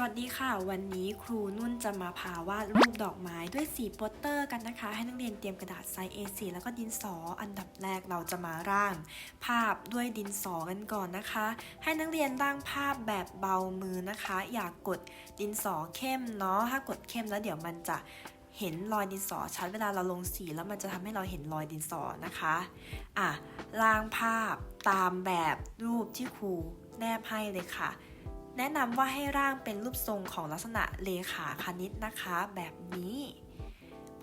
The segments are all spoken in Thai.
สวัสดีค่ะ วันนี้ครูนุ่นจะมาพาวาดรูปดอกไม้ด้วยสีโปสเตอร์กันนะคะ ให้นักเรียนเตรียมกระดาษไซส์ A4 แล้วก็ดินสอ อันดับแรกเราจะมาร่าง ภาพด้วยดินสอกันก่อนนะคะ ให้นักเรียนร่างภาพแบบเบามือนะคะ อย่ากกดดินสอเข้มเนาะถ้ากดเข้มแล้วเดี๋ยวมันจะเห็นรอยดินสอชัดเวลาเราลงสีแล้วมันจะทำให้เราเห็นรอยดินสอนะคะอะร่างภาพตามแบบรูปที่ครูแนบให้เลยค่ะ แนะนำว่าให้ร่างเป็นรูปทรงของลักษณะเลขาคณิตนะคะ แบบนี้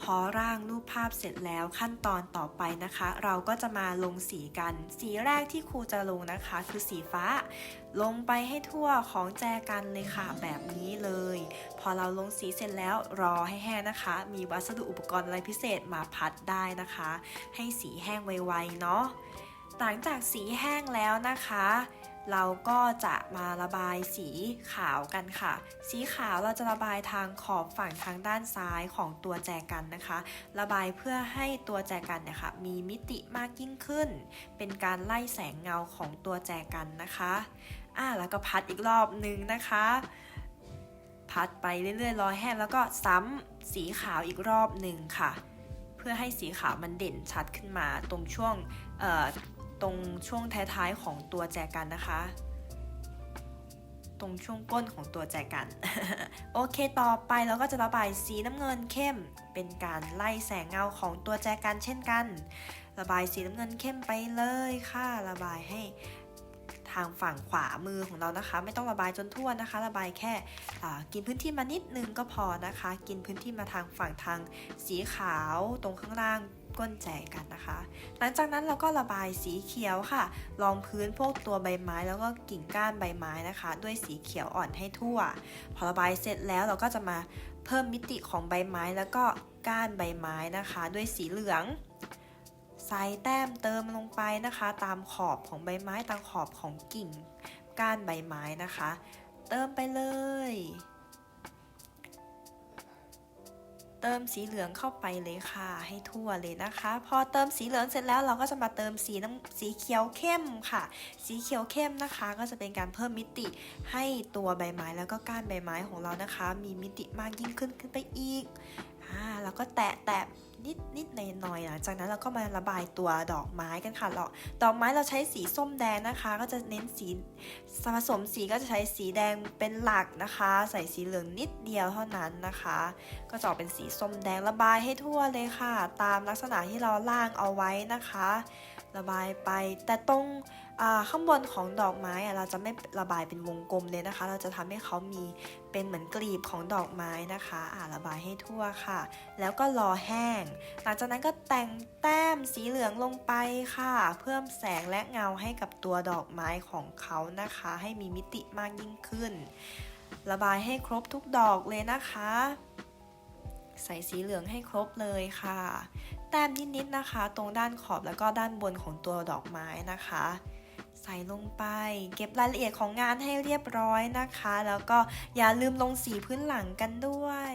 พอร่างรูปภาพเสร็จแล้วขั้นตอนต่อไปนะคะ เราก็จะมาลงสีกัน สีแรกที่ครูจะลงนะคะ คือสีฟ้า ลงไปให้ทั่วของแจกันเลยค่ะแบบนี้เลย พอเราลงสีเสร็จแล้วรอให้แห้งนะคะ มีวัสดุอุปกรณ์อะไรพิเศษมาพัดได้นะคะ ให้สีแห้งไวๆเนาะหลังจากสีแห้งแล้วนะคะ เราก็จะมาระบายสีขาวกันค่ะ สีขาวเราจะระบายทางขอบฝั่งทางด้านซ้ายของตัวแจกันนะคะ ระบายเพื่อให้ตัวแจกันเนี่ยค่ะมีมิติมากยิ่งขึ้น เป็นการไล่แสงเงาของตัวแจกันนะคะอ่าแล้วก็พัดอีกรอบนึงนะคะ พัดไปเรื่อยๆรอแห้งแล้วก็ซ้ำสีขาวอีกรอบหนึ่งค่ะ เพื่อให้สีขาวมันเด่นชัดขึ้นมาตรงช่วงเอ่อ ตรงช่วงท้ายๆของตัวแจกันนะคะ ตรงช่วงก้นของตัวแจกัน โอเคต่อไปเราก็จะระบายสีน้ำเงินเข้ม เป็นการไล่แสงเงาของตัวแจกันเช่นกัน ระบายสีน้ำเงินเข้มไปเลยค่ะ ระบายให้ ทางฝั่งขวามือของเรานะคะ ไม่ต้องระบายจนทั่วนะคะ ระบายแค่กินพื้นที่มานิดนึงก็พอนะคะ กินพื้นที่มาทางฝั่งทางสีขาวตรงข้างล่างก้นแจกันนะคะ หลังจากนั้นเราก็ระบายสีเขียวค่ะ รองพื้นพวกตัวใบไม้แล้วก็กิ่งก้านใบไม้นะคะ ด้วยสีเขียวอ่อนให้ทั่ว พอระบายเสร็จแล้วเราก็จะมาเพิ่มมิติของใบไม้แล้วก็ก้านใบไม้นะคะ ด้วยสีเหลือง ส่แต้มเติมลงไปนะคะ ตามขอบของใบไม้ตามขอบของกิ่งก้านใบไม้นะคะ เติมไปเลย เติมสีเหลืองเข้าไปเลยค่ะ ให้ทั่วเลยนะคะ พอเติมสีเหลืองเสร็จแล้วเราก็จะมาเติมสีน้ำสีเขียวเข้มค่ะ สีเขียวเข้มนะคะ ก็จะเป็นการเพิ่มมิติให้ตัวใบไม้แล้วก็ก้านใบไม้ของเรานะคะ มีมิติมากยิ่งขึ้นขึ้นไปอีก อ่าแล้วก็แตะแตะนิดนิดหน่อยหน่อยหลังจากนั้นเราก็มาระบายตัวดอกไม้กันค่ะเราดอกไม้เราใช้สีส้มแดงนะคะ ก็จะเน้นสีผสมสีก็จะใช้สีแดงเป็นหลักนะคะ ใส่สีเหลืองนิดเดียวเท่านั้นนะคะ ก็จะออกเป็นสีส้มแดงระบายให้ทั่วเลยค่ะ ตามลักษณะที่เราล่างเอาไว้นะคะ ระบายไปแต่ตรงอ่า ข้างบนของดอกไม้เราจะไม่ระบายเป็นวงกลมเลยนะคะ เราจะทำให้เขามีเป็นเหมือนกลีบของดอกไม้นะคะอ่าระบายให้ทั่วค่ะ แล้วก็รอแห้ง หลังจากนั้นก็แต่งแต้มสีเหลืองลงไปค่ะ เพิ่มแสงและเงาให้กับตัวดอกไม้ของเขานะคะ ให้มีมิติมากยิ่งขึ้น ระบายให้ครบทุกดอกเลยนะคะใส่สีเหลืองให้ครบเลยค่ะ แต้มนิดๆนะคะ ตรงด้านขอบแล้วก็ด้านบนของตัวดอกไม้นะคะ ใส่ลงไป เก็บรายละเอียดของงานให้เรียบร้อยนะคะ แล้วก็อย่าลืมลงสีพื้นหลังกันด้วย